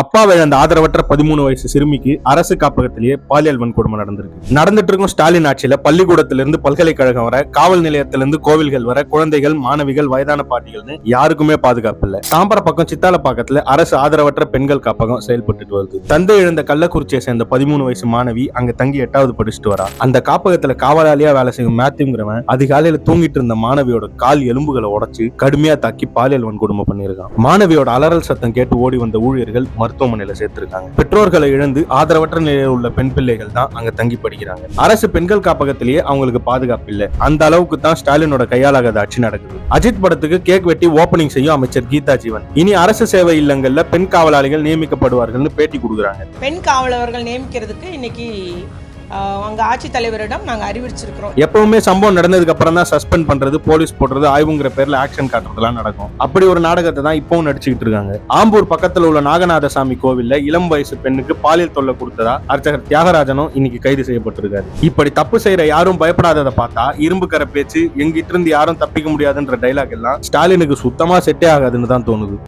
அப்பாவை அந்த ஆதரவற்ற பதிமூணு வயசு சிறுமிக்கு அரசு காப்பகத்திலேயே பாலியல் வன்கொடுமை நடந்திருக்கு. நடந்துட்டு இருக்கும் ஸ்டாலின் ஆட்சியில பள்ளிக்கூடத்திலிருந்து பல்கலைக்கழகம் வர காவல் நிலையத்திலிருந்து கோவில்கள் வர குழந்தைகள் மாணவிகள் வயதான பாட்டிகள்னு யாருக்குமே பாதுகாப்பு இல்லை. தாம்பரம் பக்கம் சித்தாலப்பாக்கத்துல அரசு ஆதரவற்ற பெண்கள் காப்பகம் செயல்பட்டுட்டு வருது. தந்தை இழந்த கள்ளக்குறிச்சியை சேர்ந்த பதிமூணு வயசு மாணவி அங்க தங்கி எட்டாவது படிச்சுட்டு வரா. அந்த காப்பகத்துல காவலாளியா வேலை செய்யும் மேத்யூங்கிறவன் அதிகாலையில தூங்கிட்டு இருந்த மாணவியோட கால் எலும்புகளை உடைச்சு கடுமையா தாக்கி பாலியல் வன்கொடுமை பண்ணியிருக்கான். மாணவியோட அலறல் சத்தம் கேட்டு ஓடி வந்த ஊழியர்கள் மருத்துவமனையில சேர்த்திருக்காங்க. பெற்றோர்களை இழந்து ஆதரவற்ற நிலையில் உள்ள பெண் பிள்ளைகள் தான் அங்க தங்கி படிக்கிறாங்க. அரசு பெண்கள் காப்பகத்திலேயே அவங்களுக்கு பாதுகாப்பு இல்லை. அந்த அளவுக்கு தான் ஸ்டாலினோட கையாளாகாத ஆட்சி நடக்குது. அஜித் படத்துக்கு கேக் வெட்டி ஓபனிங் செய்யும் அமைச்சர் கீதா ஜீவன். இனி அரசு சேவை இல்லங்கள்ல பெண் காவலாளிகள் நியமிக்கப்படுவார்கள்னு பேட்டி கொடுக்குறாங்க. பெண் காவலர்கள் நியமிக்கிறதுக்கு இன்னைக்கு அங்க ஆட்சித்தலைவரிடம் நாங்கள் அறிவிச்சிருக்கிறோம். எப்பவுமே சம்பவம் நடந்ததுக்கு அப்புறம் தான் சஸ்பெண்ட் பண்றது போலீஸ் போடுறது ஆய்வுங்கிற பேர்ல ஆக்ஷன் காட்டுறதுலாம் நடக்கும். அப்படி ஒரு நாடகத்தை தான் இப்பவும் நடிச்சுக்கிட்டு இருக்காங்க. ஆம்பூர் பக்கத்துல உள்ள நாகநாத சாமி கோவில்ல இளம் வயசு பெண்ணுக்கு பாலியல் தொல்லை கொடுத்ததா அர்ச்சகர் தியாகராஜனும் இன்னைக்கு கைது செய்யப்பட்டிருக்காரு. இப்படி தப்பு செய்யற யாரும் பயப்படாததை பார்த்தா இரும்பு கரை பேச்சு எங்கிட்ட இருந்து யாரும் தப்பிக்க முடியாதுன்ற டைலாக் எல்லாம் ஸ்டாலினுக்கு சுத்தமா செட்டே ஆகாதுன்னு தான் தோணுது.